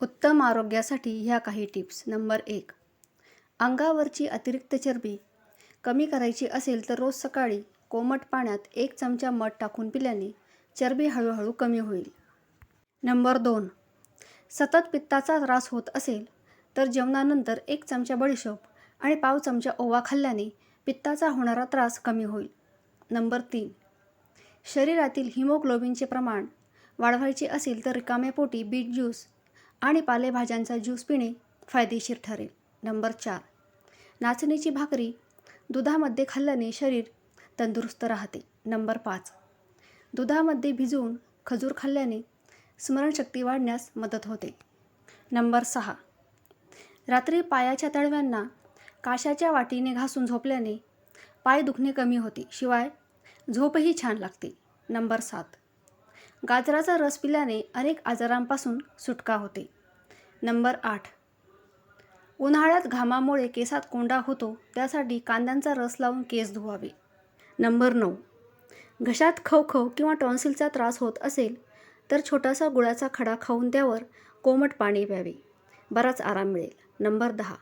उत्तम आरोग्यासाठी ह्या काही टिप्स. नंबर एक अंगावरची अतिरिक्त चरबी कमी करायची असेल तर रोज सकाळी कोमट पाण्यात एक चमचा मध टाकून पिल्याने चरबी हळूहळू कमी होईल. नंबर दोन सतत पित्ताचा त्रास होत असेल तर जेवणानंतर एक चमचा बडीशोप आणि पाव चमचा ओवा खाल्ल्याने पित्ताचा होणारा त्रास कमी होईल. नंबर तीन शरीरातील हिमोग्लोबिनचे प्रमाण वाढवायचे असेल तर रिकाम्या पोटी बीट ज्यूस आणि पालेभाज्यांचा ज्यूस पिणे फायदेशीर ठरेल. नंबर चार. नाचणीची भाकरी दुधामध्ये खाल्ल्याने शरीर तंदुरुस्त राहते. नंबर पाच. दुधामध्ये भिजवून खजूर खाल्ल्याने स्मरणशक्ती वाढण्यास मदत होते. नंबर सहा. रात्री पायाच्या तळव्यांना काशाच्या वाटीने घासून झोपल्याने पाय दुखणे कमी होते. शिवाय झोपही छान लागते. नंबर सात. गाजराचा रस पिल्याने अनेक आजारांपासून सुटका होते. नंबर आठ. उन्हाळ्यात घामामुळे केसात कोंडा होतो त्यासाठी कांद्यांचा रस लावून केस धुवावे. नंबर नऊ. घशात खवखव किंवा टॉन्सिलचा त्रास होत असेल तर छोटासा गुळाचा खडा खाऊन त्यावर कोमट पाणी प्यावे. बराच आराम मिळेल. नंबर दहा.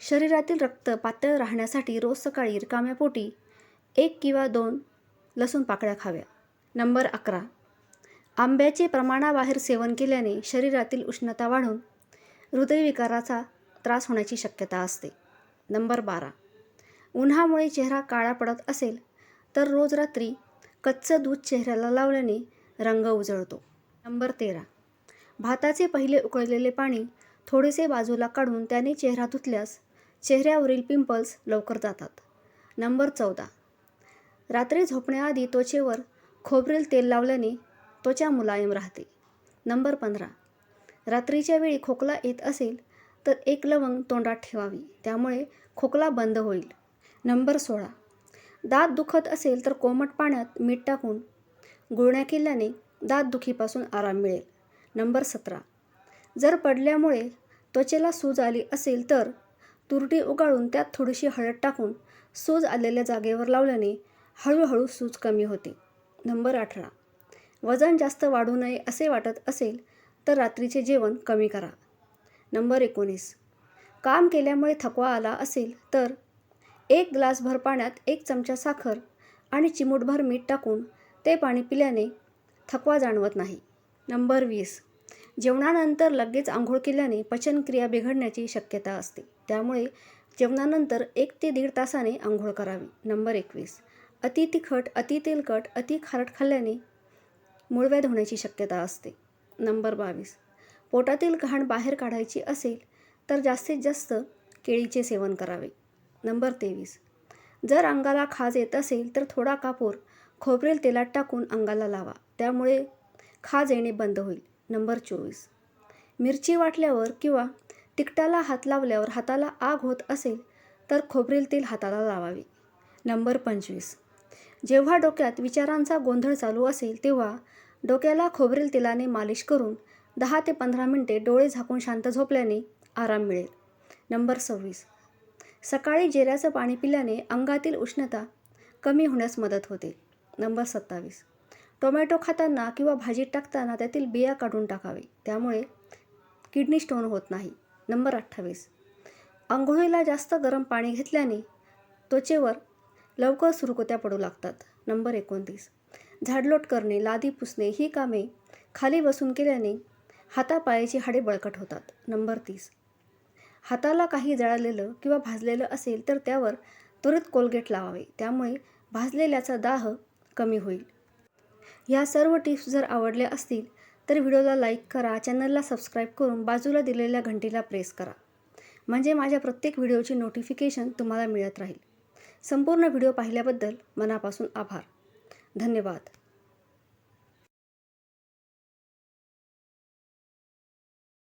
शरीरातील रक्त पातळ राहण्यासाठी रोज सकाळी रिकाम्या पोटी एक किंवा दोन लसूण पाकळ्या खाव्या. नंबर अकरा. आंब्याचे प्रमाणाबाहेर सेवन केल्याने शरीरातील उष्णता वाढून हृदयविकाराचा त्रास होण्याची शक्यता असते. नंबर बारा. उन्हामुळे चेहरा काळा पडत असेल तर रोज रात्री कच्चं दूध चेहऱ्याला लावल्याने रंग उजळतो. नंबर तेरा. भाताचे पहिले उकळलेले पाणी थोडेसे बाजूला काढून त्याने चेहरा धुतल्यास चेहऱ्यावरील पिंपल्स लवकर जातात. नंबर चौदा. रात्री झोपण्याआधी त्वचेवर खोबरेल तेल लावल्याने त्वचा मुलायम राहते. नंबर पंधरा. रात्रीच्या वेळी खोकला येत असेल तर एक लवंग तोंडात ठेवावी. त्यामुळे खोकला बंद होईल. नंबर सोळा. दात दुखत असेल तर कोमट पाण्यात मीठ टाकून गुळण्या केल्याने दात दुखीपासून आराम मिळेल. नंबर सतरा. जर पडल्यामुळे त्वचेला सूज आली असेल तर तुरटी उगाळून त्यात थोडीशी हळद टाकून सूज आलेल्या जागेवर लावल्याने हळूहळू सूज कमी होते. नंबर अठरा. वजन जास्त वाढू नये असे वाटत असेल तर रात्रीचे जेवण कमी करा. नंबर एकोणीस. काम केल्यामुळे थकवा आला असेल तर एक ग्लासभर पाण्यात एक चमचा साखर आणि चिमूटभर मीठ टाकून ते पाणी पिल्याने थकवा जाणवत नाही. नंबर वीस. जेवणानंतर लगेच आंघोळ केल्याने पचनक्रिया बिघडण्याची शक्यता असते. त्यामुळे जेवणानंतर एक ते दीड तासाने आंघोळ करावी. नंबर एकवीस. अति तिखट अति तेलकट अति खारट खाल्ल्याने मूळव्याध होण्याची शक्यता असते. नंबर बावीस. पोटातील घाण बाहेर काढायची असेल तर जास्तीत जास्त केळीचे सेवन करावे. नंबर तेवीस. जर अंगाला खाज येत असेल तर थोडा कापूर खोबरेल तेलात टाकून अंगाला लावा. त्यामुळे खाज येणे बंद होईल. नंबर चोवीस. मिरची वाटल्यावर किंवा तिकटाला हात लावल्यावर हाताला आग होत असेल तर खोबरेल तेल हाताला लावावे. नंबर पंचवीस. जेव्हा डोक्यात विचारांचा गोंधळ चालू असेल तेव्हा डोक्याला खोबरेल तेलाने मालिश करून दहा ते पंधरा मिनटे डोळे झाकून शांत झोपल्याने आराम मिळेल. नंबर सव्वीस. सकाळी जिऱ्याचं पाणी पिल्याने अंगातील उष्णता कमी होण्यास मदत होते. नंबर सत्तावीस. टोमॅटो खाताना किंवा भाजीत टाकताना त्यातील बिया काढून टाकावे. त्यामुळे किडनी स्टोन होत नाही. नंबर अठ्ठावीस. आंघोळीला जास्त गरम पाणी घेतल्याने त्वचेवर लवकर सुरकुत्या पडू लागतात. नंबर एकोणतीस. झाडलोट करणे लादी पुसणे ही कामे खाली बसून केल्याने हातापायाची हाडे बळकट होतात. नंबर तीस. हाताला काही जळालेलं किंवा भाजलेलं असेल तर त्यावर त्वरित कोलगेट लावावे. त्यामुळे भाजलेल्याचा दाह कमी होईल. ह्या सर्व टिप्स जर आवडल्या असतील तर व्हिडिओला लाईक करा चॅनलला सबस्क्राईब करून बाजूला दिलेल्या घंटीला प्रेस करा. म्हणजे माझ्या प्रत्येक व्हिडिओची नोटिफिकेशन तुम्हाला मिळत राहील. संपूर्ण व्हिडिओ पाहिल्याबद्दल मनापासून आभार. धन्यवाद.